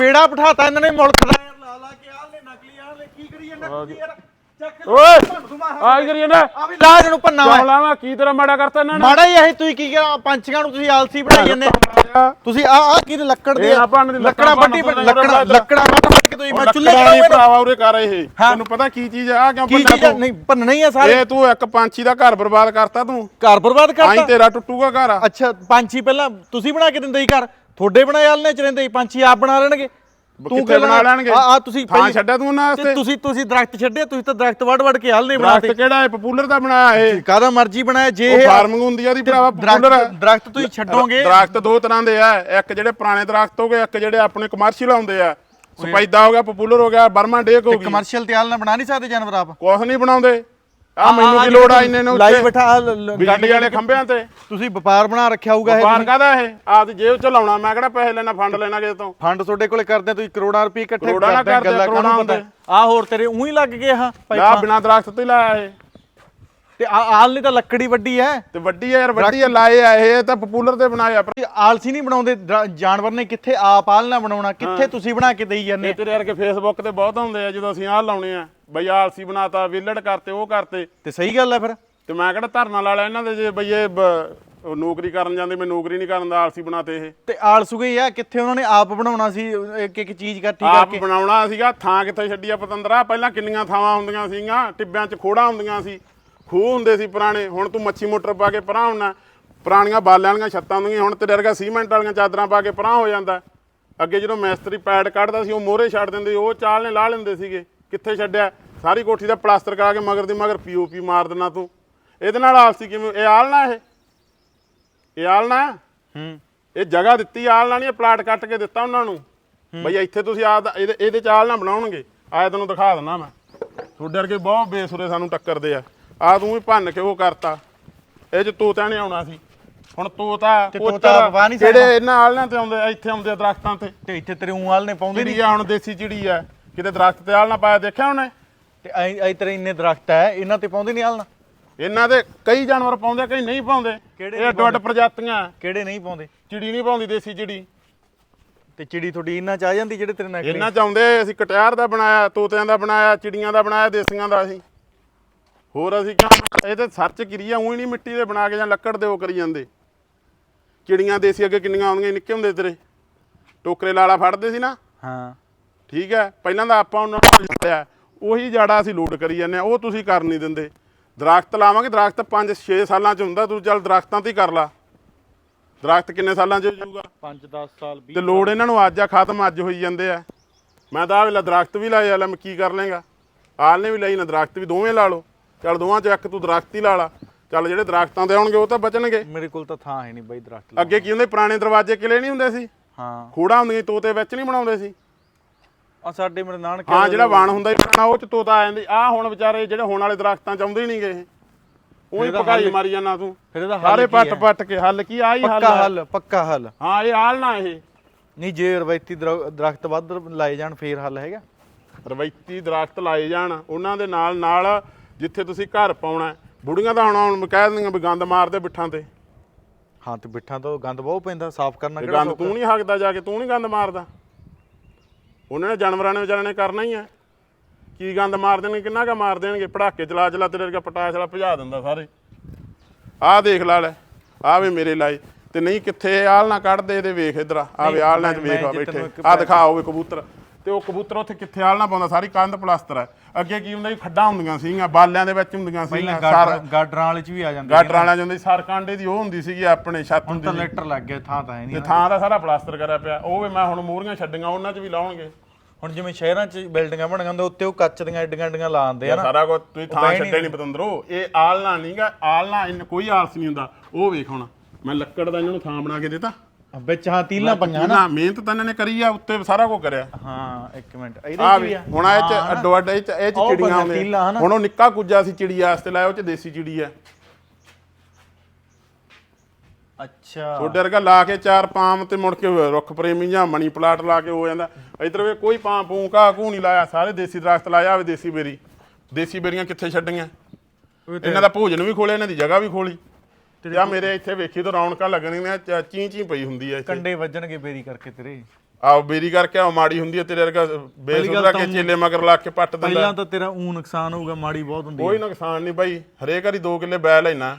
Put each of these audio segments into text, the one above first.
ਪੇੜਾ ਬਿਠਾਤਾ ਇਹਨਾਂ ਨੇ ਮੁਲਕ ਦਾ ਯਾਰ ਲਾ ਲਾ ਕੇ ਆਹ ਨੇ ਨਕਲੀ ਆਹ ਨੇ ਕੀ ਕਰੀ ਜਾਂਦਾ ਯਾਰ? ਚੱਕ ਓਏ ਭੰਨ ਦੂੰ ਮੈਂ ਆ ਕੀ ਕਰੀ ਜਾਂਦਾ। ਆ ਵੀ ਲਾਜ ਨੂੰ ਕਿਉਂ ਵਾ। ਲਾਵਾਂ ਕੀ ਤੇਰਾ ਮਾੜਾ ਕਰਤਾ ਇਹਨਾਂ ਨੇ? ਮਾੜਾ ਹੀ ਇਹ ਤੁਸੀਂ ਕੀ ਪੰਛੀਆਂ ਨੂੰ ਤੁਸੀਂ ਆਲਸੀ ਬਣਾਈ ਜਾਂਦੇ। ਤੁਸੀਂ ਆ ਆ ਕੀ ਲੱਕੜ ਦੀ ਇਹ ਨਾ ਭੰਨ ਦੀ, ਲੱਕੜਾਂ ਲੱਕੜਾਂ ਵੱਡੀ ਭੰਨ ਲੱਕੜਾਂ ਲੱਕੜਾਂ ਲੱਕੜਾਂ ਵੱਟ ਵੱਟ ਕੇ ਤੁਸੀਂ ਮੈਂ ਚੁੱਲ੍ਹੇ ਲੱਕੜਾਂ ਨੀ ਚੜਾਉਂਗਾ ਭਰਾਵਾ ਉਰੇ ਕਰ ਇਹ। ਹਾਂ। ਤੈਨੂੰ ਪਤਾ ਕੀ ਚੀਜ਼ ਆ ਕਿਉਂ? ਤੂੰ? ਨਹੀਂ ਭੰਨਣਾ ਹੀ ਆ ਸਾਰੇ। ਇਹ ਤੂੰ ਇੱਕ ਪੰਛੀ ਦਾ ਘਰ ਬਰਬਾਦ ਕਰਤਾ ਤੂੰ। ਘਰ ਬਰਬਾਦ ਆਈ ਕਰਤਾ? ਤੇਰਾ ਟੁੱਟੂਗਾ ਘਰ। ਅੱਛਾ ਪੰਛੀ ਪਹਿਲਾਂ ਤੁਸੀਂ ਬਣਾ ਕੇ ਦਿੰਦੇ ਸੀ ਘਰ? ਤੁਹਾਡੇ ਬਣਾਏ ਵਾਲੇ ਚ ਰਹਿੰਦੇ ਸੀ ਪੰਛੀ ਆਪ ਬਣਾ ਲੈਣਗੇ। ਕਿੱਥੇ ਬਣਾ ਲੈਣਗੇ? ਆ ਤੁਸੀਂ ਥਾਂ ਪਹਿਲੀ- ਛੱਡਿਆ ਤੂੰ ਉਹਨਾਂ ਤੇ ਵਾਸਤੇ? ਤੁਸੀਂ ਤੁਸੀਂ ਦਰਖਤ ਛੱਡੇ ਤੁਸੀਂ ਤਾਂ ਦਰਖਤ ਵੱਢ ਵੱਢ ਕੇ ਹਲ ਨਹੀਂ ਦਰਖਤ ਬਣਾਤੇ। ਕਿਹੜਾ ਹੈ ਪਪੂਲਰ ਦਾ ਬਣਾਇਆ ਇਹ? ਕਾਹਦਾ ਮਰਜ਼ੀ ਬਣਾਇਆ ਜੇ ਇਹ ਫਾਰਮਿੰਗ ਹੁੰਦੀ ਆ ਦੀ ਭਰਾਵਾ ਪਪੂਲਰ ਦਰਖਤ ਦਰਖਤ ਤੁਸੀਂ ਛੱਡੋਗੇ। ਦਰਖਤ ਦੋ ਤਰ੍ਹਾਂ ਦੇ ਆ। ਇੱਕ ਜਿਹੜੇ ਪੁਰਾਣੇ ਦਰਖਤ ਹੋ ਗਏ ਇੱਕ ਜਿਹੜੇ ਆਪਣੇ ਕਮਰਸ਼ੀਅਲ ਆਉਂਦੇ ਆ। ਸਪੈਦਾ ਹੋ ਗਿਆ ਪਪੂਲਰ ਹੋ ਗਿਆ ਬਰਮਾ ਡੇਕ ਹੋ ਗਈ। ਕਮਰਸ਼ੀਅਲ ਤੇ ਹਲ ਨਾ ਬਣਾ ਨਹੀਂ ਸਕਦੇ ਜਾਨਵਰ ਆਪ। ਕੁਛ ਨਹੀਂ ਬਣਾਉਂਦੇ। ਆ ਮੈਨੂੰ ਕੀ ਲੋੜ ਆ ਇੰਨੇ ਨੂੰ ਲਾਈ ਬੈਠਾ ਬਿਜਲੀ ਵਾਲੇ ਖੰਭਿਆਂ ਤੇ? ਤੁਸੀਂ ਵਪਾਰ ਬਣਾ ਰੱਖਿਆ ਹੋਊਗਾ ਇਹ ਵਪਾਰ ਕਾਦਾ ਇਹ? ਆਪਦੀ ਜੇਬ ਚ ਲਾਉਣਾ ਮੈਂ ਕਿਹੜਾ ਪੈਸੇ ਲੈਣਾ ਫੰਡ ਲੈਣਾ ਕਿਸੇ ਤੋਂ? ਫੰਡ ਤੁਹਾਡੇ ਕੋਲੇ ਕਰਦੇ ਤੁਸੀਂ ਕਰੋੜਾਂ ਰੁਪਏ ਇਕੱਠੇ ਨਾ ਕਰਦੇ ਗੱਲਾਂ ਕਰੋੜਾਂ ਹੁੰਦੇ। ਆ ਹੋਰ ਤੇਰੇ ਉਹੀ ਲੱਗ ਗਏ ਹਾਂ ਆ ਪਾਈਪਾਂ ਬਿਨਾ ਦਰਖਤ ਤੇ ਲਾਇਆ ਇਹ। ਤੇ ਆਲ ਨਹੀਂ ਤਾਂ ਲੱਕੜੀ ਵੱਡੀ ਐ। ਤੇ ਵੱਡੀ ਆ ਯਾਰ ਵੱਡੀ ਆ ਲਾਏ ਆ ਇਹ ਤਾਂ ਪਪੂਲਰ ਤੇ ਬਣਾਏ ਆ। ਇਹ ਆਲਸੀ ਨਹੀਂ ਬਣਾਉਂਦੇ ਜਾਨਵਰ ਨੇ ਕਿੱਥੇ ਆਪ ਆਲਣਾ ਬਣਾਉਣਾ ਕਿੱਥੇ ਤੁਸੀਂ ਬਣਾ ਕੇ ਦੇਈ ਜਾਂਦੇ? ਤੇਰੇ ਵਰਗੇ ਫੇਸਬੁੱਕ ਤੇ ਬਹੁਤ ਹੁੰਦੇ ਆ ਜਦੋਂ ਅਸੀਂ ਆਹ ਲਾਉਣੇ ਆ। ਬਈ ਆਲਸੀ ਬਣਾਤਾ ਵਿਲੜ ਕਰਤੇ ਉਹ ਕਰਤੇ। ਤੇ ਸਹੀ ਗੱਲ ਐ ਫਿਰ? ਤੇ ਮੈਂ ਕਿਹੜਾ ਧਰਨਾ ਲਾ ਲਿਆ ਇਹਨਾਂ ਦੇ ਜੇ ਬਈ ਇਹ ਬ- ਉਹ ਨੌਕਰੀ ਕਰਨ ਜਾਂਦੇ ਮੈਂ ਨੌਕਰੀ ਨਹੀਂ ਕਰਨ ਦਾ ਆਲਸੀ ਬਣਾਤੇ ਇਹ। ਤੇ ਆਲਸੂਗੇ ਹੀ ਆ ਕਿੱਥੇ ਉਹਨਾਂ ਨੇ ਆਪ ਬਣਾਉਣਾ ਸੀ ਇੱਕ ਇੱਕ ਚੀਜ਼ ਇਕੱਠੀ ਆਪ ਕਰਕੇ? ਬਣਾਉਣਾ ਸੀਗਾ ਥਾਂ ਕਿੱਥੇ ਛੱਡੀ ਆ ਪਤੰਦਰਾ ਪਹਿਲਾਂ ਕਿੰਨੀਆਂ ਥਾਵਾਂ ਹੁੰਦੀਆਂ ਸੀਗੀਆਂ ਟਿੱਬਿਆਂ 'ਚ ਖੋੜਾ ਹੁੰਦੀਆਂ ਸੀ। ਖੂਹ ਹੁੰਦੇ ਸੀ ਪੁਰਾਣੇ ਹੁਣ ਤੂੰ ਮੱਛੀ ਮੋਟਰ ਪਾ ਕੇ ਪਰਾਂ ਹੁੰਨਾ। ਪੁਰਾਣੀਆਂ ਬਾਲਿਆਂ ਵਾਲੀਆਂ ਛੱਤਾਂ ਹੁੰਦੀਆਂ ਹੁਣ ਤੇਰੇ ਵਰਗਾ ਸੀਮੈਂਟ ਵਾਲੀਆਂ ਚਾਦਰਾਂ ਪਾ ਕੇ ਪਰਾਂ ਹੋ ਜਾਂਦਾ। ਅੱਗੇ ਜਦੋਂ ਮੈਸਤਰੀ ਪੈਡ ਕੱਢਦਾ ਸੀ ਉਹ ਮੋਹਰੇ ਛੱਡ ਦਿੰਦੇ ਉਹ ਚਾਲ ਨੇ ਲਾ ਲੈਂਦੇ ਸੀਗੇ। ਕਿੱਥੇ ਛੱਡਿਆ? ਸਾਰੀ ਕੋਠੀ ਦਾ ਪਲਾਸਟਰ ਕਰਾ ਕੇ ਮਗਰ ਦੀ ਮਗਰ ਪੀਓਪੀ ਮਾਰ ਦੇਣਾ ਤੂੰ। ਇਹਦੇ ਨਾਲ ਆਲਸੀ ਕਿਵੇਂ ਇਹ ਆਲਣਾ ਇਹ? ਇਹ ਆਲਣਾ? ਹੂੰ। ਇਹ ਜਗ੍ਹਾ ਦਿੱਤੀ ਆਲਣਾ ਨਹੀਂ ਪਲਾਟ ਕੱਟ ਕੇ ਦਿੱਤਾ ਉਹਨਾਂ ਨੂੰ। ਬਈ ਇੱਥੇ ਤੁਸੀਂ ਦਾ- ਇਹਦੇ ਇਹਦੇ ਚ ਆਲਣਾ ਬਣਾਉਣਗੇ। ਆਇਆ ਤੈਨੂੰ ਦਿਖਾ ਦਿੰਦਾ ਮੈਂ। ਤੁਹਾਡੇ ਵਰਗੇ ਬਹੁਤ ਬੇਸੁਰੇ ਸਾਨੂੰ ਟੱਕਰਦੇ ਆ। ਆ ਤੂੰ ਵੀ ਭੰਨ ਕੇ ਉਹ ਕਰਤਾ। ਇਹ ਚ ਤੋਤਾ ਨੇ ਆਉਣਾ ਸੀ। ਹੁਣ ਤੋਤਾ ਸਕਦਾ। ਜਿਹੜੇ ਇਹਨਾਂ ਆਲਣਾ ਤੇ ਆਉਂਦੇ ਆ, ਇੱਥੇ ਆਉਂਦੇ ਆ ਦਰਖਤਾਂ ਤੇ। ਤੇ ਇੱਥੇ ਤੇਰੇ ਆਲ ਨੇ ਪਾਉਂਦੇ ਨਹੀਂ। ਆ ਹੁਣ ਦੇਸੀ ਚਿੜੀ ਆ। ਕਿਤੇ ਦਰਖਤ ਤੇ ਆਲਣਾ ਪਾਇਆ ਦੇਖਿਆ ਉਹਨੇ? ਤੇ ਐ ਐ ਤੇਰੇ ਇੰਨੇ ਦਰਖਤ ਐ ਇਹਨਾਂ ਤੇ ਪਾਉਂਦੇ ਨਹੀਂ ਆਲਣਾ ਇਹਨਾਂ ਦੇ ਕਈ ਜਾਨਵਰ ਪਾਉਂਦੇ ਆ, ਕਈ ਨਹੀਂ ਪਾਉਂਦੇ। ਕਿਹੜੇ ਇਹ ਅੱਡ ਪ੍ਰਜਾਤੀਆਂ ਕਿਹੜੇ ਨਹੀਂ ਪਾਉਂਦੇ? ਚਿੜੀ ਨਹੀਂ ਪਾਉਂਦੀ ਦੇਸੀ ਚਿੜੀ। ਤੇ ਚਿੜੀ ਤੁਹਾਡੀ ਇਹਨਾਂ ਚ ਆ ਜਾਂਦੀ ਜਿਹੜੇ ਤੇਰੇ ਨਾਲ ਇਹਨਾਂ ਚ ਆਉਂਦੇ ਅਸੀਂ ਕਟਿਆਰ ਦਾ ਬਣਾਇਆ ਤੋਤਿਆਂ ਦਾ ਬਣਾਇਆ ਚਿੜੀਆਂ ਦਾ ਬਣਾਇਆ ਦੇਸੀਆਂ ਦਾ ਅਸੀਂ। ਹੋਰ ਅਸੀਂ ਕਿਉਂ ਇਹ ਤੇ ਸਰਚ ਕਿਰੀਆ ਉਹੀ ਨਹੀਂ ਮਿੱਟੀ ਦੇ ਬਣਾ ਕੇ ਜਾਂ ਲੱਕੜ ਦੇ ਉਹ ਕਰੀ ਜਾਂਦੇ। ਚਿੜੀਆਂ ਦੇਸੀ ਅੱਗੇ ਕਿੰਨੀਆਂ ਆਉਂਦੀਆਂ ਨਿੱਕੇ ਹੁੰਦੇ ਤੇਰੇ। ਟੋਕਰੇ ਲਾਲਾ ਫੜਦੇ ਸੀ ਨਾ? ਹਾਂ। ਠੀਕ ਹੈ? ਪਹਿਲਾਂ ਤਾਂ ਆਪਾਂ ਉਹਨਾਂ ਨੂੰ ਜਿੱਤਿਆ ਉਹੀ ਜਾੜਾ ਅਸੀਂ ਲੋਡ ਕਰੀ ਜਾਂਦੇ ਆ ਉਹ ਤੁਸੀਂ ਕਰ ਨਹੀਂ ਦਿੰਦੇ। ਦਰਖਤ ਲਾਵਾਂਗੇ। ਦਰਖਤ 5-6 ਸਾਲਾਂ ਚ ਹੁੰਦਾ। ਤੂੰ ਚੱਲ ਦਰਖਤਾਂ ਤੇ ਹੀ ਕਰ ਲਾ। ਦਰਖਤ ਕਿੰਨੇ ਸਾਲਾਂ ਚ ਹੋ ਜਾਊਗਾ 5 10 ਸਾਲ ਤੇ ਲੋੜ ਇਹਨਾਂ ਨੂੰ ਅੱਜ ਆ ਖਤਮ ਅੱਜ ਹੋਈ ਜਾਂਦੇ ਆ। ਮੈਂ ਤਾਂ ਆ ਵੇਲਾ ਦਰਖਤ ਵੀ ਲਾਏ ਆ। ਲੈ ਮੈਂ ਕੀ ਕਰ ਲੇਗਾ ਆਲ ਨੇ ਵੀ ਲਈ ਨਾ ਦਰਖਤ ਵੀ। ਦੋਵੇਂ ਲਾ ਲਓ। ਚੱਲ ਦੋਵਾਂ ਚ ਇੱਕ ਤੂੰ ਦਰਖਤ ਹੀ ਲਾ ਲਾ। ਚੱਲ ਜਿਹੜੇ ਦਰਖਤਾਂ ਤੇ ਆਉਣਗੇ ਉਹ ਤਾਂ ਬਚਣਗੇ। ਮੇਰੇ ਕੋਲ ਤਾਂ ਥਾਂ ਹੈ ਨਹੀਂ ਬਈ ਦਰਖਤ ਅੱਗੇ ਕੀ ਹੁੰਦੇ? ਪੁਰਾਣੇ ਦਰਵਾਜ਼ੇ ਕਿਲੇ ਨਹੀਂ ਹੁੰਦੇ ਸੀ? ਹਾਂ। ਖੂੜਾ ਹੁੰਦੀਆਂ ਤੋਤੇ ਵਿੱਚ ਨਹੀਂ ਬਣਾਉਂਦੇ ਸੀ। ਆ ਸਾਡੇ ਮੇਰੇ ਨਾਨਕੇ ਹਾਂ ਜਿਹੜਾ ਵਣ ਹੁੰਦਾ ਪੁਰਾਣਾ ਉਹ ਚ ਤੋਤਾ ਆ ਜਾਂਦੀ ਆ ਹੁਣ ਵਿਚਾਰੇ ਜਿਹੜੇ ਹੁਣ ਵਾਲੇ ਦਰਖਤਾਂ ਚ ਆਉਂਦੇ ਨਹੀਂਗੇ ਇਹ। ਉਹੀ ਪਕਾਈ ਹੱਲ- ਮਾਰੀ ਜਾਂਦਾ ਤੂੰ। ਫਿਰ ਇਹਦਾ ਹੱਲ ਸਾਰੇ ਪੱਟ? ਪੱਟ ਕੇ ਹੱਲ ਕੀ ਆ? ਹੀ ਹੱਲ ਪੱਕਾ। ਹੱਲ ਪੱਕਾ ਹੱਲ। ਹਾਂ ਇਹ ਆਲ ਨਾ ਇਹ। ਨਹੀਂ ਜੇ ਰਵਾਇਤੀ ਦਰ- ਦਰਖਤ ਵੱਧ ਲਾਏ ਜਾਣ ਫੇਰ ਹੱਲ ਹੈਗਾ। ਰਵਾਇਤੀ ਦਰਖਤ ਲਾਏ ਜਾਣ ਉਹਨਾਂ ਦੇ ਨਾਲ ਨਾਲ ਜਿੱਥੇ ਤੁਸੀਂ ਘਰ ਪਾਉਣਾ ਹੈ, ਬੁੜੀਆਂ ਤਾਂ ਹੁਣ ਹੁਣ ਕਹਿ ਦਿੰਦੀਆਂ ਵੀ ਗੰਦ ਮਾਰਦੇ ਬਿੱਠਾਂ ਤੇ। ਹਾਂ ਤੇ ਬਿੱਠਾਂ ਤੋਂ ਗੰਦ ਬਹੁਤ ਪੈਂਦਾ ਸਾਫ਼ ਕਰਨਾ ਤੇ ਤੂੰ ਨਹੀਂ ਹੱਕਦਾ ਜਾ ਕੇ ਤੂੰ ਨਹੀਂ ਗੰਦ ਮਾਰਦਾ। ਉਹਨਾਂ ਨੇ ਜਾਨਵਰਾਂ ਨੇ ਵਿਚਾਰਿਆਂ ਨੇ ਕਰਨਾ ਹੀ ਹੈ ਕੀ ਗੰਦ ਮਾਰ ਦੇਣਗੇ ਕਿੰਨਾ ਕਾ ਮਾਰ ਦੇਣਗੇ? ਪੜਾਕੇ ਚਲਾ ਚਲਾ ਤੇਰੇ ਵਰਗਾ ਪਟਾਸ਼ ਵਾਲਾ ਭਜਾ ਦਿੰਦਾ ਸਾਰੇ। ਆਹ ਦੇਖ ਲਾ ਲੈ ਆਹ ਵੇ ਮੇਰੇ ਲਾਏ। ਤੇ ਨਹੀਂ ਕਿੱਥੇ ਆਲ ਨਾ ਕੱਢਦੇ ਇਹਦੇ ਵੇਖ ਇਧਰ ਆ। ਵੇ ਆਲ ਨਾ ਵੇਖ ਆ ਬੈਠੇ। ਆ ਦਿਖਾ ਹੋਵੇ ਕਬੂਤਰ। ਤੇ ਉਹ ਕਬੂਤਰ ਉੱਥੇ ਕਿੱਥੇ ਆਲ ਨਾ ਪਾਉਂਦਾ ਸਾਰੀ ਕੰਧ ਪਲਾਸਟਰ ਹੈ। ਅੱਗੇ ਕੀ ਹੁੰਦਾ ਸੀ ਖੱਡਾਂ ਹੁੰਦੀਆਂ ਸੀਗੀਆਂ ਬਾਲਿਆਂ ਦੇ ਵਿੱਚ ਹੁੰਦੀਆਂ ਸੀਗੀਆਂ ਸਾਰ ਗਾਡਰ ਗਾਡਰਾਂ ਵਾਲੇ ਚ ਵੀ ਆ ਜਾਂਦੇ ਗਾਟਰਾਂ ਵਾਲਿਆਂ ਜਾਂਦੇ ਸਾਰ ਕਾਂਡੇ ਦੀ ਉਹ ਹੁੰਦੀ ਸੀਗੀ ਆਪਣੇ ਛੱਤ ਹੁਣ ਹੁੰਦੀ ਤਾਂ ਸੀ। ਲੈਟਰ ਲੱਗ ਗਿਆ ਥਾਂ ਤਾਂ ਹੈ ਤੇ ਨਹੀਂ ਥਾਂ ਦਾ ਸਾਰਾ ਪਲਾਸਟਰ ਕਰਿਆ ਪਿਆ। ਉਹ ਵੀ ਮੈਂ ਹੁਣ ਮੂਹਰੀਆਂ ਛੱਡੀਆਂ ਉਹਨਾਂ 'ਚ ਵੀ ਲਾਉਣਗੇ। ਹੁਣ ਜਿਵੇਂ ਸ਼ਹਿਰਾਂ 'ਚ ਬਿਲਡਿੰਗਾਂ ਬਣ ਜਾਂਦੇ ਉੱਤੇ ਉਹ ਕੱਚ ਦੀਆਂ ਐਡੀਆਂ ਐਡੀਆਂ ਲਾਉਂਦੇ ਆ ਨਾ। ਸਾਰਾ ਕੁਝ ਤੁਸੀਂ ਥਾਂ ਛੱਡੇ ਨਹੀਂ ਪਤੰਦਰੋ ਇਹ ਆਲਣਾ ਨਹੀਂਗਾ ਆਲਣਾ ਇਹਨ ਕੋਈ ਆਲਸ ਨਹੀਂ ਹੁੰਦਾ। ਉਹ ਵੇਖ ਹੁਣ ਮੈਂ ਲੱਕੜ ਦਾ ਇਹਨਾਂ ਨੂੰ ਥਾਂ ਬਣਾ ਕੇ ਦਿੱਤਾ। ਵਿੱਚ ਹਾਂ ਤੀਲਾਂ ਪਈਆਂ ਨਾ। ਨਾ ਮਿਹਨਤ ਤਾਂ ਇਹਨਾਂ ਨੇ ਕਰੀ ਆ ਉੱਤੇ ਸਾਰਾ ਕੁਝ ਕਰਿਆ। ਹਾਂ ਇੱਕ ਮਿੰਟ। ਆ ਵੀ ਆ। ਹੁਣ ਇਹ ਚ ਅੱਡੋ ਅੱਡ ਇਹ ਚ ਇਹ ਚ ਉਹ ਚਿੜੀਆਂ ਬੰਦਾ ਆਉਂਦੀਆਂ ਤੀਲਾ ਹਨਾ। ਹੁਣ ਉਹ ਨਿੱਕਾ ਕੁੱਜਾ ਸੀ ਚਿੜੀ ਵਾਸਤੇ ਲਾਇਆ ਉਹ ਚ ਦੇਸੀ ਚਿੜੀ ਆ। ਅੱਛਾ। ਛੋਡੇ ਵਰਗਾ ਲਾ ਕੇ ਚਾਰ ਪਾਮ ਤੇ ਮੁੜ ਕੇ ਰੁੱਖ ਪ੍ਰੇਮੀ ਜਾਂ ਮਣੀ ਪਲਾਟ ਲਾ ਕੇ ਹੋ ਜਾਂਦਾ। ਇਧਰ ਵੇ ਕੋਈ ਪਾਮ ਪੂੰ ਕਾ ਕੂ ਨਹੀਂ ਲਾਇਆ ਸਾਰੇ ਦੇਸੀ ਦਰਖਤ ਲਾਇਆ ਹੋਵੇ ਦੇਸੀ ਬੇਰੀ। ਦੇਸੀ ਬੇਰੀਆਂ ਕਿੱਥੇ ਛੱਡੀਆਂ? ਇਹਨਾਂ ਦਾ ਭੋਜਨ ਵੀ ਖੋਲਿਆ ਇਹਨਾਂ ਦੀ ਜਗ੍ਹਾ ਵੀ ਖੋਲੀ। ਜਾਂ ਮੇਰੇ ਇੱਥੇ ਵੇਖੀ ਤਾਂ ਰੌਣਕਾਂ ਲੱਗਣੀਆਂ ਚੀ ਚੀ ਪਈ ਹੁੰਦੀ ਐ ਇੱਥੇ। ਕੰਡੇ ਵੱਜਣਗੇ ਬੇਰੀ ਕਰਕੇ ਤੇਰੇ। ਆ ਬੇਰੀ ਕਰਕੇ ਆ ਮਾੜੀ ਹੁੰਦੀ ਹੈ ਤੇਰੇ ਵਰਗਾ ਬੇਸੁਧਰਾ ਕੇ ਚੇਲੇ ਮਗਰ ਲਾ ਕੇ ਪੱਟ ਦਿੰਦਾ। ਪਹਿਲਾਂ ਤਾਂ ਤੇਰਾ ਊ ਨੁਕਸਾਨ ਹੋਊਗਾ ਮਾੜੀ ਬਹੁਤ ਹੁੰਦੀ ਕੋਈ ਨੁਕਸਾਨ ਨਹੀਂ ਬਾਈ ਹਰੇਕ ਵਾਰੀ 2 ਕਿੱਲੇ ਬੈ ਲੈਣਾ।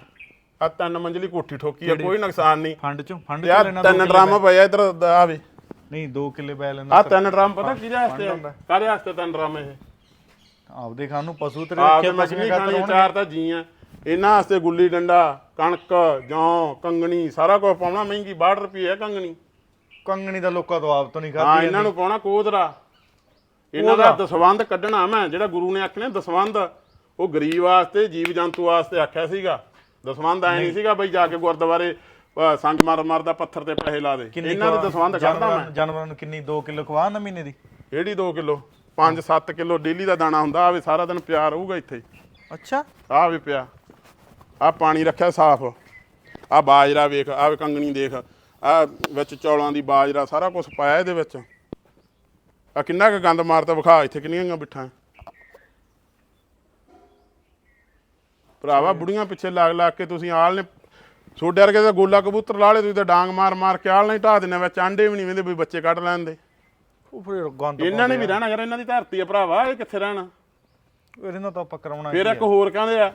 ਆ ਤਿੰਨ ਮੰਜ਼ਲੀ ਕੋਠੀ ਠੋਕੀ ਆ ਕੋਈ ਨੁਕਸਾਨ ਨਹੀਂ। ਫੰਡ ਚੋਂ ਫੰਡ ਤੇ ਆ ਚੋਂ ਲੈਣਾ ਤਿੰਨ ਡਰਮ ਪਿਆ ਇਧਰ ਆਵੇ ਨਹੀਂ 2 ਕਿੱਲੇ ਬੈ ਆ ਲੈਣਾ ਤਿੰਨ ਡਰਮ ਪਤਾ ਕਿਹਦੇ ਵਾਸਤੇ ਆ? ਕਾਹਦੇ ਵਾਸਤੇ ਤਿੰਨ ਡਰਮ ਇਹ? ਆਪਦੇ ਖਾਣ ਨੂੰ ਪਸ਼ੂ ਤੇਰੇ ਆਪ ਰੱਖੇ ਮਛਲੀ ਖਾਣੀ ਚਾਰ ਤਾਂ ਜੀ ਆ। ਇਹਨਾਂ ਵਾਸਤੇ ਗੁੱਲੀ ਡੰਡਾ ਕਣਕ ਜੌਂ ਕੰਗਣੀ ਸਾਰਾ ਕੁਝ ਪਾਉਣਾ ਮਹਿੰਗੀ 62 ਰੁਪਏ ਆ ਕੰਗਣੀ। ਕੰਗਣੀ ਦਾ ਲੋਕਾਂ ਤੋਂ ਆਪ ਤੋਂ ਨਹੀਂ ਹਾਂ ਖਾਦੀ ਇਹਨਾਂ ਨੂੰ ਪਾਉਣਾ ਕੋਦਰਾ। ਇਹਨਾਂ ਦਾ ਦਸਵੰਧ ਕੱਢਣਾ ਮੈਂ ਜਿਹੜਾ ਗੁਰੂ ਨੇ ਆਖਿਆ ਨਾ ਦਸਵੰਧ। ਉਹ ਗਰੀਬ ਵਾਸਤੇ ਜੀਵ ਜੰਤੂ ਵਾਸਤੇ ਆਖਿਆ ਸੀਗਾ। ਦਸਵੰਧ ਐ ਨਹੀਂ ਸੀਗਾ ਬਈ ਜਾ ਕੇ ਗੁਰਦੁਆਰੇ ਅਹ, ਸੰਗ ਮਾਰ ਮਾਰਦਾ ਪੱਥਰ ਤੇ ਪੈਸੇ ਲਾ ਦੇ। ਇਹਨਾਂ ਦੇ ਦਸਵੰਧ ਕੱਢਦਾ ਮੈਂ। ਜਾਨਵਰਾਂ ਨੂੰ ਕਿੰਨੀ 2 ਕਿਲੋ ਖਵਾ ਨਾ ਮਹੀਨੇ ਦੀ? ਇਹੜੀ 2 ਕਿਲੋ? 5-7 ਕਿਲੋ ਡੇਲੀ ਦਾ ਦਾਣਾ ਹੁੰਦਾ ਆਵੇ ਸਾਰਾ ਦਿਨ ਪਿਆ ਰਹੂਗਾ ਇੱਥੇ। ਅੱਛਾ। ਆ ਵੀ ਪਿਆ। ਆ ਪਾਣੀ ਰੱਖਿਆ ਸਾਫ਼। ਆ ਬਾਜਰਾ ਵੇਖ ਆ ਕੰਗਣੀ ਦੇਖ। ਆ ਵਿੱਚ ਚੌਲਾਂ ਦੀ ਬਾਜਰਾ ਸਾਰਾ ਕੁਝ ਪਾਇਆ ਇਹਦੇ ਵਿੱਚ। ਆ ਕਿੰਨਾ ਕੁ ਗੰਦ ਮਾਰਤਾ ਵਿਖਾ ਇੱਥੇ ਕਿੰਨੀਆਂ ਬਿਠਾਂ। ਭਰਾਵਾ ਬੁੜੀਆਂ ਪਿੱਛੇ ਲੱਗ ਲੱਗ ਕੇ ਤੁਸੀਂ ਆਲ ਨੇ ਛੋਡੇ ਵਰਗੇ ਤਾਂ ਗੋਲਾ ਕਬੂਤਰ ਲਾ ਲੇ ਤੁਸੀਂ ਤਾਂ ਡਾਂਗ ਮਾਰ ਮਾਰ ਕੇ ਆਲ ਨਹੀਂ ਢਾ ਦਿੰਦੇ ਵਿੱਚ ਆਂਡੇ ਵੀ ਨਹੀਂ ਵੇਂਦੇ ਵੀ ਬੱਚੇ ਕੱਢ ਲੈਂਦੇ ਉਹ ਫਿਰ ਗੰਦ ਇਹਨਾਂ ਨੇ ਵੀ ਰਹਿਣਾ ਯਾਰ ਇਹਨਾਂ ਦੀ ਧਰਤੀ ਆ ਭਰਾਵਾ ਇਹ ਕਿੱਥੇ ਰਹਿਣਾ? ਇਹਨਾਂ ਤੋਂ ਆਪਾਂ ਕਰਾਉਣਾ ਫਿਰ ਇੱਕ ਹੋਰ ਕਹਿੰਦੇ ਆ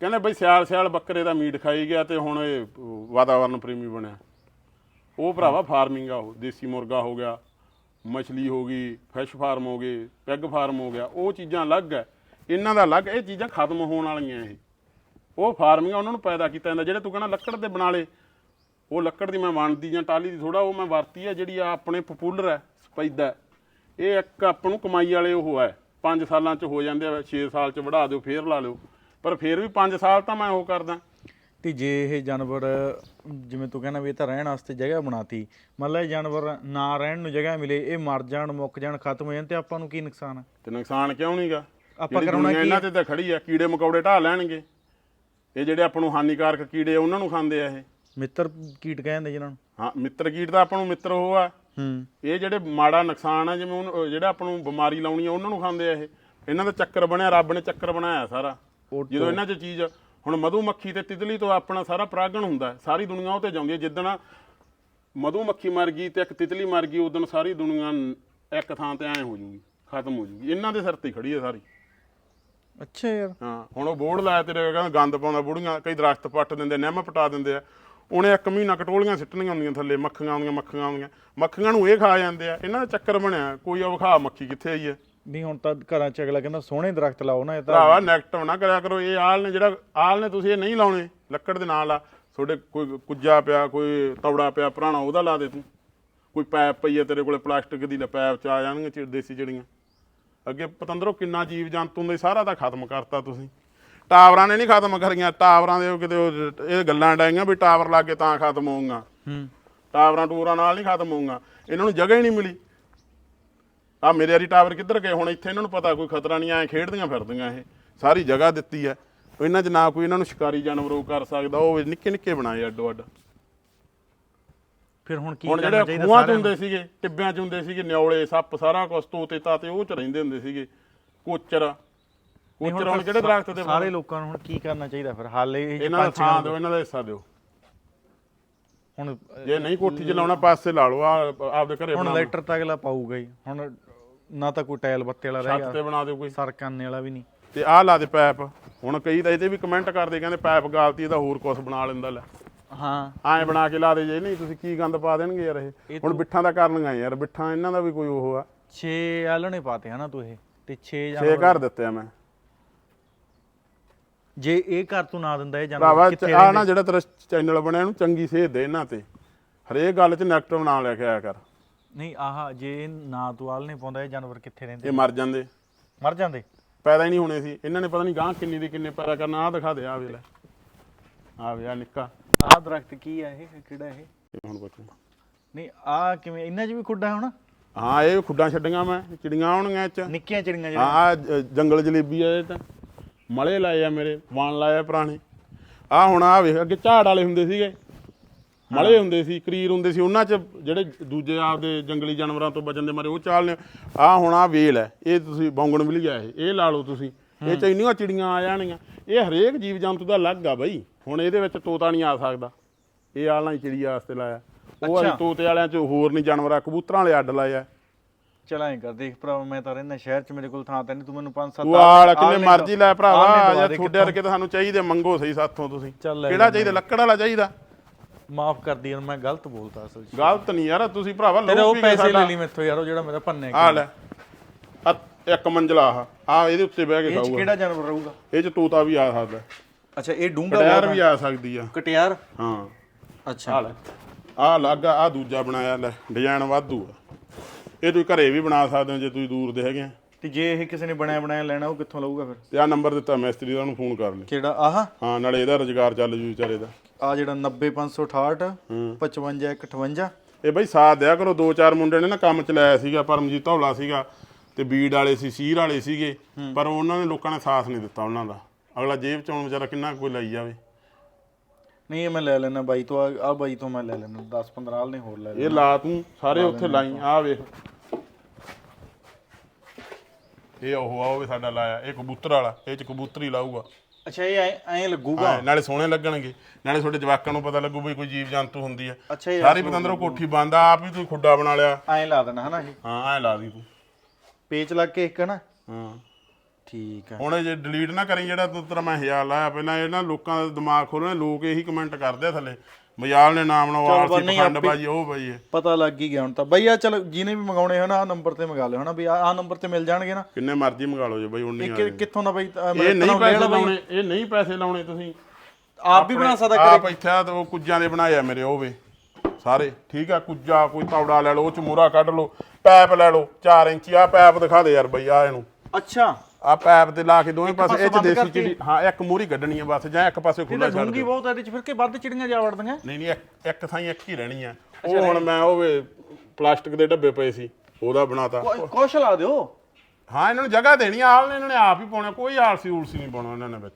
ਕਹਿੰਦੇ ਬਈ ਸਿਆਲ ਸਿਆਲ ਬੱਕਰੇ ਦਾ ਮੀਟ ਖਾਈ ਗਿਆ ਤੇ ਹੁਣ ਇਹ ਵਾਤਾਵਰਨ ਪ੍ਰੇਮੀ ਬਣਿਆ। ਉਹ ਭਰਾਵਾ ਫਾਰਮਿੰਗ ਆ ਉਹ, ਦੇਸੀ ਮੁਰਗਾ ਹੋ ਗਿਆ, ਮਛਲੀ ਹੋ ਗਈ, ਫਿਸ਼ ਫਾਰਮ ਹੋ ਗਏ, ਪੈਗ ਫਾਰਮ ਹੋ ਗਿਆ, ਉਹ ਚੀਜ਼ਾਂ ਅਲੱਗ ਹੈ ਇਹਨਾਂ ਦਾ ਅਲੱਗ, ਇਹ ਚੀਜ਼ਾਂ ਖਤਮ ਹੋਣ ਵਾਲੀਆਂ ਇਹ। ਉਹ ਫਾਰਮਿੰਗ ਉਹਨਾਂ ਨੂੰ ਪੈਦਾ ਕੀਤਾ ਜਾਂਦਾ। ਜਿਹੜੇ ਤੂੰ ਕਹਿੰਦਾ ਲੱਕੜ ਦੇ ਬਣਾ ਲੇ ਉਹ ਲੱਕੜ ਦੀ ਮੈਂ ਵਣਦੀ ਜਾਂ ਟਾਲੀ ਦੀ ਥੋੜਾ ਉਹ ਮੈਂ ਵਰਤੀ ਹੈ ਜਿਹੜੀ ਆ ਆਪਣੇ ਪਪੂਲਰ ਹੈ ਸਪੈਦਾ ਇਹ ਇੱਕ ਆਪ ਨੂੰ ਕਮਾਈ ਵਾਲੇ ਉਹ ਹੈ 5 ਸਾਲਾਂ ਚ ਹੋ ਜਾਂਦੇ ਆ 6 ਸਾਲ ਚ ਵੜਾ ਦਿਓ, ਫੇਰ ਲਾ ਲਿਓ। ਪਰ ਫੇਰ ਵੀ 5 ਸਾਲ ਤਾਂ ਮੈਂ ਉਹ ਕਰਦਾ। ਤੇ ਜੇ ਇਹ ਜਾਨਵਰ ਜਿਵੇਂ ਤੂੰ ਕਹਿੰਦਾ ਵੀ ਇਹ ਤਾਂ ਰਹਿਣ ਵਾਸਤੇ ਜਗ੍ਹਾ ਬਣਾਤੀ ਮੰਨ ਲੈ ਇਹ ਜਾਨਵਰ ਨਾ ਰਹਿਣ ਨੂੰ ਜਗ੍ਹਾ ਮਿਲੇ ਇਹ ਮਰ ਜਾਣ ਮੁੱਕ ਜਾਣ ਖਤਮ ਹੋ ਜਾਣ ਤੇ ਆਪਾਂ ਨੂੰ ਕੀ ਨੁਕਸਾਨ ਹੈ ਤੇ ਨੁਕਸਾਨ ਕਿਉਂ ਨਹੀਂਗਾ ਆਪਾਂ ਕਰਾਉਣਾ ਕੀ? ਇਹਨਾਂ ਤੇ ਤਾਂ ਖੜੀ ਆ ਕੀੜੇ ਮਕੌੜੇ ਢਾ ਲੈਣਗੇ। ਇਹ ਜਿਹੜੇ ਆਪਾਂ ਨੂੰ ਹਾਨੀਕਾਰਕ ਕੀੜੇ ਆ, ਉਹਨਾਂ ਨੂੰ ਖਾਂਦੇ ਆ ਇਹ। ਮਿੱਤਰ ਕੀਟ ਕਹਿੰਦੇ ਜਿਨ੍ਹਾਂ ਨੂੰ। ਹਾਂ ਮਿੱਤਰ ਕੀਟ ਤਾਂ ਆਪਾਂ ਨੂੰ ਮਿੱਤਰ ਉਹ ਆ। ਹੂੰ। ਇਹ ਜਿਹੜੇ ਮਾੜਾ ਨੁਕਸਾਨ ਆ ਜਿਵੇਂ ਜਿਹੜਾ ਆਪਾਂ ਨੂੰ ਬਿਮਾਰੀ ਲਾਉਣੀ ਆ ਉਹਨਾਂ ਨੂੰ ਖਾਂਦੇ ਆ ਇਹ। ਇਹਨਾਂ ਦਾ ਚੱਕਰ ਬਣਿਆ ਰੱਬ ਨੇ ਚੱਕਰ ਬਣਾਇਆ ਸਾਰਾ। ਜਦੋਂ ਇਹਨਾਂ 'ਚ ਚੀਜ਼ ਹੁਣ ਮਧੂ ਮੱਖੀ ਤੇ ਤਿਤਲੀ ਤੋਂ ਆਪਣਾ ਸਾਰਾ ਪਰਾਗਣ ਹੁੰਦਾ ਹੈ। ਸਾਰੀ ਦੁਨੀਆ ਉਹ ਤੇ ਜਾਂਦੀ ਹੈ। ਜਿੱਦਣ ਮਧੂ ਮੱਖੀ ਮਰ ਗਈ ਤੇ ਇੱਕ ਤਿਤਲੀ ਮਰ ਗਈ ਉਦੋਂ ਸਾਰੀ ਦੁਨੀਆ ਨ- ਇੱਕ ਥਾਂ ਤੇ ਐ ਹੋ ਜੂਗੀ ਖਤਮ ਹੋ ਜੂਗੀ। ਇਹਨਾਂ ਦੇ ਸਿਰ ਤੇ ਹੀ ਖੜੀ ਹੈ ਸਾਰੀ। ਅੱਛਾ ਯਾਰ। ਹਾਂ ਹੁਣ ਉਹ ਬੋਰਡ ਲਾਇਆ ਤੇਰੇ ਕਹਿੰਦਾ ਗੰਦ ਪਾਉਂਦਾ ਬੁੜੀਆਂ ਕਈ ਦਰਖਤ ਪੱਟ ਦਿੰਦੇ ਨਿੰਮ ਪਟਾ ਦਿੰਦੇ ਆ। ਉਹਨੇ ਇੱਕ ਮਹੀਨਾ ਕਟੋਲੀਆਂ ਸਿੱਟਣੀਆਂ ਹੁੰਦੀਆਂ ਥੱਲੇ ਮੱਖੀਆਂ ਆਉਂਦੀਆਂ ਮੱਖੀਆਂ ਆਉਂਦੀਆਂ। ਮੱਖੀਆਂ ਨੂੰ ਇਹ ਖਾ ਜਾਂਦੇ ਆ। ਇਹਨਾਂ ਦਾ ਚੱਕਰ ਬਣਿਆ ਕੋਈ ਆ ਵਿਖਾ ਮੱਖੀ ਕਿੱਥੇ ਆਈ ਹੈ? ਨਹੀਂ ਹੁਣ ਤਾਂ ਘਰਾਂ ਚ ਅਗਲਾ ਕਹਿੰਦਾ ਸੋਹਣੇ ਦਰਖਤ ਲਾਓ ਨਾ ਇਹ ਤਾਂ ਭਰਾਵਾ ਨੈਗੇਟਿਵ ਨਾ ਕਰਿਆ ਕਰੋ। ਇਹ ਆਲ ਨੇ ਜਿਹੜਾ ਆਲ ਨੇ ਤੁਸੀਂ ਇਹ ਨਹੀਂ ਲਾਉਣੇ ਲੱਕੜ ਦੇ ਨਾਲ ਆ। ਤੁਹਾਡੇ ਕੋਈ ਕੁੱਜਾ ਪਿਆ ਕੋਈ ਤੌੜਾ ਪਿਆ ਪੁਰਾਣਾ ਉਹਦਾ ਲਾ ਦੇ ਤੂੰ। ਕੋਈ ਪੈਪ ਪਈ ਹੈ ਤੇਰੇ ਕੋਲੇ ਪਲਾਸਟਿਕ ਦੀ ਲੈ ਪੈਪ ਚ ਆ ਜਾਣਗੀਆਂ ਚਿੜ ਦੇਸੀ ਜਿਹੜੀਆਂ ਅੱਗੇ ਪਤੰਦਰੋ ਕਿੰਨਾ ਜੀਵ ਜੰਤੂ ਸੀ, ਸਾਰਾ ਤਾਂ ਖਤਮ ਕਰਤਾ ਤੁਸੀਂ। ਟਾਵਰਾਂ ਨੇ ਨਹੀਂ ਖਤਮ ਕਰੀਆਂ ਟਾਵਰਾਂ ਦੇ ਉਹ ਕਿਤੇ ਉਹ ਇਹ ਗੱਲਾਂ ਡਾਈਆਂ ਵੀ ਟਾਵਰ ਲੱਗੇ ਤਾਂ ਖਤਮ ਹੋਊਗਾ। ਹੂੰ। ਟਾਵਰਾਂ ਟੂਰਾਂ ਨਾਲ ਨਹੀਂ ਖਤਮ ਹੋਊਗਾ। ਇਹਨਾਂ ਨੂੰ ਜਗ੍ਹਾ ਹੀ ਨਹੀਂ ਮਿਲੀ। ਆ ਮੇਰੇ ਵਾਲੀ ਟਾਵਰ ਕਿੱਧਰ ਗਏ? ਹੁਣ ਇੱਥੇ ਇਹਨਾਂ ਨੂੰ ਪਤਾ ਕੋਈ ਖਤਰਾ ਨਹੀਂ ਐ ਖੇਡਦੀਆਂ ਫਿਰਦੀਆਂ ਇਹ। ਸਾਰੀ ਜਗ੍ਹਾ ਦਿੱਤੀ ਐ ਇਹਨਾਂ 'ਚ ਨਾ ਕੋਈ ਇਹਨਾਂ ਨੂੰ ਸ਼ਿਕਾਰੀ ਜਾਨਵਰ ਉਹ ਕਰ ਸਕਦਾ ਉਹ ਨਿੱਕੇ ਨਿੱਕੇ ਬਣਾਏ ਅੱਡੋ ਅੱਡ ਫਿਰ ਹੁਣ ਕੀ ਹੁਣ ਕਰਨਾ ਜਿਹੜੇ ਚਾਹੀਦਾ ਖੂਹਾਂ 'ਚ ਸਾਰਿਆਂ ਨੂੰ? ਹੁੰਦੇ ਸੀਗੇ ਟਿੱਬਿਆਂ 'ਚ ਹੁੰਦੇ ਸੀਗੇ ਨਿਉਲੇ ਸੱਪ ਸਾਰਾ ਕੁਛ ਤੋਤੇ ਤਾਤੇ ਉਹ 'ਚ ਰਹਿੰਦੇ ਹੁੰਦੇ ਸੀਗੇ। ਕੋਚਰ ਨਹੀਂ, ਕੋਚਰ ਹੁਣ ਕਿਹੜੇ ਦਰਖਤ ਤੇ ਸਾਰੇ ਲੋਕਾਂ ਨੂੰ ਹੁਣ ਕੀ ਕਰਨਾ ਚਾਹੀਦਾ ਫਿਰ? ਹਾਲ ਇਹ ਇਹਨਾਂ ਦਾ ਥਾਂ ਦਿਓ ਇਹਨਾਂ ਦਾ ਹਿੱਸਾ ਦਿਓ। ਹੁਣ ਜੇ ਨਹੀਂ ਕੋਠੀ 'ਚ ਲਾਉਣਾ ਪਾਸੇ ਲਾ ਲਓ ਆ ਆਪਦੇ ਘਰੇ ਹੁਣ ਬਣਾ ਲਓ। ਲੈਟਰ ਤਾਂ ਅਗਲਾ ਪਾਊਗਾ ਹੀ। ਹੁਣ ਨਾ ਤਾਂ ਕੋਈ ਟਾਇਲ ਬੱਤੇ ਵਾਲਾ ਰਹਿ ਛੱਤ ਤੇ ਬਣਾ ਦਿਓ ਕੋਈ। ਸਰ ਕਰਨੇ ਵਾਲਾ ਵੀ ਨਹੀਂ। ਤੇ ਆਹ ਲਾ ਦੇ ਪੈਪ। ਹੁਣ ਕਈ ਤਾਂ ਇਹਦੇ ਵੀ ਕਮੈਂਟ ਕਰਦੇ ਕਹਿੰਦੇ ਪੈਪ ਗਾਲਤੀ ਇਹਦਾ ਹੋਰ ਕੁਝ ਬਣਾ ਲੈਂਦਾ ਲੈ। ਹਾਂ। ਐਂ ਬਣਾ ਕੇ ਲਾ ਦੇ ਜੇ ਨਹੀਂ ਤੁਸੀਂ ਕੀ ਗੰਦ ਪਾ ਦੇਣਗੇ ਯਾਰ ਇਹ? ਹੁਣ ਬਿੱਠਾਂ ਦਾ ਕਰਨਗਾ ਯਾਰ ਬਿੱਠਾਂ ਇਹਨਾਂ ਦਾ ਵੀ ਕੋਈ ਉਹ ਆ। 6 ਆਲਣੇ ਪਾਤੇ ਹਨਾ ਤੂੰ ਇਹ ਤੇ 6 ਛੇ ਘਰ ਦਿੱਤੇ ਆ ਮੈਂ। ਜੇ ਇਹ ਘਰ ਤੂੰ ਨਾ ਦਿੰਦਾ ਇਹ ਭਰਾਵਾ ਜਾਨਵਰ ਕਿੱਥੇ ਆ ਨਾ ਜਿਹੜਾ ਤੇਰਾ ਚੈਨਲ ਬਣਿਆ ਇਹਨੂੰ ਚੰਗੀ ਸੇਧ ਦੇ ਇਹਨਾਂ ਤੇ। ਹਰੇਕ ਗੱਲ 'ਚ ਨੈਗੇਟਿਵ ਨਾ ਲੈ ਕੇ ਆਇਆ ਕਰ। ਨਹੀਂ ਆਹ ਜੇ ਨਾ ਤੂੰ ਆਲਣੇ ਪਾਉਂਦਾ ਇਹ ਜਾਨਵਰ ਕਿੱਥੇ ਰਹਿੰਦੇ? ਇਹ ਮਰ ਜਾਂਦੇ। ਮਰ ਜਾਂਦੇ? ਪੈਦਾ ਹੀ ਨਹੀਂ ਹੋਣੇ ਸੀ। ਇਹਨਾਂ ਨੇ ਪਤਾ ਨਹੀਂ ਗਾਂ ਕਿੰਨੀ ਦੀ ਕਿੰਨੇ ਪੈਦਾ ਕਰਨਾ। ਆਹ ਦਿਖਾ ਦੇ ਆ ਵੇ ਲੈ। ਆ ਵੇ ਆ ਨਿੱਕਾ। ਆਹ ਦਰਖਤ ਕੀ ਆ ਇਹ? ਕਿਹੜਾ ਇਹ? ਇਹ ਹੁਣ ਪੁੱਛ ਨਹੀਂ ਆ ਕਿਵੇਂ? ਇਹਨਾਂ 'ਚ ਵੀ ਖੁੱਡਾ ਹੁਣ? ਹਾਂ ਇਹ ਖੁੱਡਾਂ ਛੱਡੀਆਂ ਮੈਂ। ਚਿੜੀਆਂ ਆਉਣਗੀਆਂ ਇਹ 'ਚ। ਨਿੱਕੀਆਂ ਚਿੜੀਆਂ ਜਿਹੜੀਆਂ। ਆ ਜੰਗਲ ਜਲੇਬੀ ਆ ਇਹ ਤਾਂ। ਮਲੇ ਲਾਏ ਆ ਮੇਰੇ ਵਾਣ ਲਾਏ ਆ ਪੁਰਾਣੇ। ਆ ਹੁਣ ਆ ਵੇਖ ਅੱਗੇ ਝਾੜ ਵਾਲੇ ਹੁੰਦੇ ਸੀਗੇ। ਮਲੇ ਹੁੰਦੇ ਸੀ ਕਰੀਰ ਹੁੰਦੇ ਸੀ ਉਹਨਾਂ ਚ ਜਿਹੜੇ ਦੂਜੇ ਆਪਦੇ ਜੰਗਲੀ ਜਾਨਵਰਾਂ ਤੋਂ ਬਚਣ ਦੇ ਮਾਰੇ ਉਹ ਚਾਲਨੇ ਆ ਹੁਣ ਆ ਵੇਲ ਹੈ ਇਹ ਤੁਸੀਂ ਬੌਂਗਣ ਵੀ ਲਿਆ ਇਹ ਇਹ ਲਾ ਲਓ ਤੁਸੀਂ। ਇਹ ਚ ਇੰਨੀਆਂ ਚਿੜੀਆਂ ਆ ਜਾਣਗੀਆਂ ਇਹ ਹਰੇਕ ਜੀਵ ਜੰਤੂ ਦਾ ਅਲੱਗ ਆ ਬਈ। ਹੁਣ ਇਹਦੇ ਵਿੱਚ ਤੋਤਾ ਨਹੀਂ ਆ ਸਕਦਾ। ਇਹ ਆਲਾਂ ਹੀ ਚਿੜੀਆ ਵਾਸਤੇ ਲਾਇਆ। ਉਹ ਅਸੀਂ ਤੋਤੇ ਵਾਲਿਆਂ ਚ ਹੋਰ ਨਹੀਂ ਜਾਨਵਰਾਂ ਕਬੂਤਰਾਂ ਵਾਲੇ ਅੱਡ ਲਾਏ ਆ ਚਲ ਐਂ ਕਰ ਦੇਖ ਭਰਾ ਮੈਂ ਤਾਂ ਰਹਿਣਾ ਸ਼ਹਿਰ 'ਚ ਮੇਰੇ ਕੋਲ ਥਾਂ ਤਾਂ ਨਹੀਂ ਤੂੰ ਮੈਨੂੰ ਪੰਜ ਸੱਤ ਤੂੰ ਆਲ ਕਿੰਨੇ ਨੇ ਮਰਜ਼ੀ ਲੈ ਭਰਾਵਾ ਨੇ ਜੇ ਦੇ ਤੁਹਾਡੇ ਵਰਗੇ ਤਾਂ। ਸਾਨੂੰ ਚਾਹੀਦੇ ਮੰਗੋ ਸਹੀ ਸਾਥੋਂ ਤੁਸੀਂ। ਚੱਲ ਕਿਹੜਾ ਚਾਹੀਦਾ ਲੱਕੜ ਵਾਲਾ ਚਾਹੀਦਾ? ਮਾਫ ਕਰ ਦੀ ਯਾਰ ਮੈਂ ਗਲਤ ਬੋਲਤਾ ਅਸਲ 'ਚ। ਗਲਤ ਨਹੀਂ ਯਾਰ ਤੁਸੀਂ ਭਰਾਵਾ ਤੇਰੇ ਉਹ ਲੋਕ ਵੀ ਪੈਸੇ ਲੈ ਲਈ ਮੈਥੋਂ ਯਾਰ ਉਹ ਜਿਹੜਾ ਮੇਰਾ ਭੰਨੇ ਆ ਲੈ। ਆ ਇੱਕ ਮੰਜ਼ਲਾ ਆ ਆ ਇਹਦੇ ਉੱਤੇ ਬਹਿ ਕੇ ਇਹ 'ਚ ਖਾਊਗਾ। ਕਿਹੜਾ ਜਾਨਵਰ ਰਹੂਗਾ? ਇਹ ਚ ਤੋਤਾ ਵੀ ਆ ਸਕਦਾ ਅੱਛਾ ਇਹ ਡੂੰਗਾ ਕਟਿਆਰ ਵੀ ਆ ਸਕਦੀ ਆ। ਕਟਿਆਰ? ਹਾਂ। ਅੱਛਾ। ਆ ਲੈ। ਆ ਲੱਗ ਆ ਦੂਜਾ ਬਣਾਇਆ ਲੈ ਡਿਜ਼ਾਈਨ ਵਾਧੂ ਆ। ਇਹ ਤੁਸੀਂ ਘਰੇ ਵੀ ਬਣਾ ਸਕਦੇ ਹੋ ਜੇ ਤੁਸੀਂ ਦੂਰ ਦੇ ਹੈਗੇ ਆ। ਤੇ ਜੇ ਇਹ ਕਿਸੇ ਨੇ ਬਣਾਇਆ ਬਣਾਇਆ ਲੈਣਾ ਉਹ ਕਿੱਥੋਂ ਲਊਗਾ ਫਿਰ? ਤੇ ਆ ਨੰਬਰ ਦਿੱਤਾ ਮਿਸਤਰੀ ਦਾ ਉਹਨੂੰ ਫੋਨ ਕਰ ਲਈ ਕਿਹੜਾ? ਆਹ? ਹਾਂ ਨਾਲੇ ਇਹਦਾ ਰੁਜ਼ਗਾਰ ਚੱਲ ਜੂ ਵਿਚਾਰੇ ਦਾ। ਆ ਜਿਹੜਾ 90568 55158 ਇਹ ਬਈ ਸਾਥ ਦਿਆ ਕਰੋ ਦੋ ਚਾਰ ਮੁੰਡੇ ਨੇ ਨਾ ਕੰਮ ਚ ਲਾਇਆ ਸੀਗਾ ਪਰਮਜੀਤ ਧੌਲਾ ਸੀਗਾ ਤੇ ਬੀੜ ਵਾਲੇ ਸੀ ਸੀਰ ਵਾਲੇ ਸੀਗੇ ਪਰ ਉਹਨਾਂ ਨੇ ਲੋਕਾਂ ਨੇ ਸਾਥ ਨਹੀਂ ਦਿੱਤਾ ਉਹਨਾਂ ਦਾ। ਅਗਲਾ ਜੇਬ ਚੋਂ ਵਿਚਾਰਾ ਕਿੰਨਾ ਕੋਈ ਲਈ ਜਾਵੇ। ਨਹੀਂ ਇਹ ਮੈਂ ਲੈ ਲੈਣਾ ਬਾਈ ਤੋਂ ਆ ਆਹ ਬਾਈ ਤੋਂ ਮੈਂ ਲੈ ਲੈਣਾ 10 15 ਆਲ ਨੇ ਹੋਰ ਲੈ ਲੈਣਾ ਇਹ ਲਾ ਤੂੰ ਸਾਰੇ ਉੱਥੇ ਲਾਈ ਆ ਵੇਖ। ਇਹ ਉਹ ਆ ਉਹ ਵੀ ਸਾਡਾ ਲਾਇਆ ਇਹ ਕਬੂਤਰ ਵਾਲਾ ਇਹ ਚ ਕਬੂਤਰੀ ਲਾਊਗਾ। ਅੱਛਾ ਇਹ ਐਂ- ਲੱਗੂਗਾ? ਹਾਂ, ਨਾਲੇ ਸੋਹਣੇ ਲੱਗਣਗੇ। ਨਾਲੇ ਤੁਹਾਡੇ ਜਵਾਕਾਂ ਨੂੰ ਪਤਾ ਲੱਗੂ ਵੀ ਕੋਈ ਜੀਵ ਜੰਤੂ ਹੁੰਦੀ ਅੱਛਾ ਇਹ ਸਾਰੀ ਪਤੰਦਰੋਂ ਕੋਠੀ ਬੰਦ ਆ ਆਪ ਹੀ ਤੂੰ ਖੁੱਡਾ ਬਣਾ ਲਿਆ। ਐਂ ਲਾ ਦੇਣਾ ਹਨਾ ਇਹ? ਹਾਂ ਐ ਲਾ ਦੀ ਤੂੰ। ਪੇਚ ਲੱਗ ਕੇ ਇੱਕ ਨਾ ਹਾਂ। ਠੀਕ ਆ। ਹੁਣ ਇਹ ਜੇ ਡਿਲੀਟ ਨਾ ਕਰੀ ਜਿਹੜਾ ਤੂੰ ਤੇਰਾ ਮੈਂ ਹਿਆਲ ਲਾਇਆ ਪਹਿਲਾਂ ਇਹ ਨਾ ਲੋਕਾਂ ਦਾ ਦਿਮਾਗ ਖੋਲਣੇ ਲੋਕ ਇਹੀ ਕਮੈਂਟ ਕਰਦੇ ਆ ਥੱਲੇ। ਮਜਾਲ ਨੇ ਨਾਮ ਨਾਲ ਚੱਲ ਨਹੀਂ, ਪਖੰਡ ਆਪੇ- ਬਾਜੀ ਉਹ ਬਾਈ ਇਹ। ਪਤਾ ਲੱਗ ਹੀ ਗਿਆ ਹੁਣ ਤਾਂ। ਬਈ ਆ ਚਲ ਜਿਹਨੇ ਵੀ ਮੰਗਾਉਣੇ ਹਨ ਆ ਨੰਬਰ ਤੇ ਮੰਗਾ ਲਿਓ ਹਨਾ ਵੀ ਆ ਨੰਬਰ ਤੇ ਮਿਲ ਜਾਣਗੇ ਨਾ। ਕਿੰਨੇ ਮਰਜ਼ੀ ਮੰਗਾ ਲਓ ਜੇ ਬਾਈ ਉਨੀ ਇਹ ਆ ਕਿ- ਕਿੱਥੋਂ ਦਾ ਬਈ ਅਹ ਇਹ ਨਹੀਂ ਪੈਸੇ ਬਈ। ਲਾਉਣੇ ਇਹ ਨਹੀਂ ਪੈਸੇ ਲਾਉਣੇ ਤੁਸੀਂ। ਆਪ ਵੀ ਬਣਾ ਸਕਦਾ ਆਪ ਕਰੇ ਇੱਥੇ ਆ ਤੇ ਉਹ ਕੁੱਜਾਂ ਦੇ ਬਣਾਏ ਆ ਮੇਰੇ ਉਹ ਵੇ। ਸਾਰੇ ਠੀਕ ਆ ਕੁੱਜਾ ਕੋਈ ਤੌੜਾ ਲੈ ਲਓ ਉਹ ਚ ਮੂਰਾ ਕੱਢ ਲਓ ਪੈਪ ਲੈ ਲਓ 4 ਇੰਚੀ ਆ ਪੈਪ ਦਿਖਾ ਦੇ ਯਾਰ ਬਈ ਆ ਇਹਨੂੰ। ਅੱਛਾ। ਆ ਪੈਪ ਤੇ ਲਾ ਕੇ ਦੋਵੇਂ ਪਾਸੇ ਇਹ ਚ ਦੇਸੀ। ਚਿੜੀ ਹਾਂ ਇੱਕ ਮੂਰੀ ਕੱਢਣੀ ਆ ਬਸ ਜਾਂ ਇੱਕ ਪਾਸੇ ਖੁੱਲਾ ਛੱਡ ਡੂੰਗੀ ਬਹੁਤ ਇਹਦੇ ਚ ਫਿਰ ਕੇ ਵੱਧ ਚਿੜੀਆਂ ਜਾ ਵੜਦੀਆਂ? ਨਹੀਂ ਨਹੀਂ ਇੱਕ ਇੱਕ ਥਾਂ ਹੀ ਇੱਕ ਹੀ ਰਹਿਣੀ ਆ। ਉਹ ਹੁਣ ਮੈਂ ਉਹ ਵੇ ਪਲਾਸਟਿਕ ਦੇ ਡੱਬੇ ਪਏ ਸੀ ਉਹਦਾ ਬਣਾਤਾ। ਕੁਛ ਲਾ ਦਿਓ। ਹਾਂ ਇਹਨਾਂ ਨੂੰ ਜਗ੍ਹਾ ਦੇਣੀ ਆ ਆਲ ਨੇ ਇਹਨਾਂ ਨੇ ਆਪ ਹੀ ਪਾਉਣਾ ਕੋਈ ਆਲਸੀ ਉਲਸੀ ਨਹੀਂ ਪਾਉਣਾ ਇਹਨਾਂ ਨੇ ਵਿੱਚ।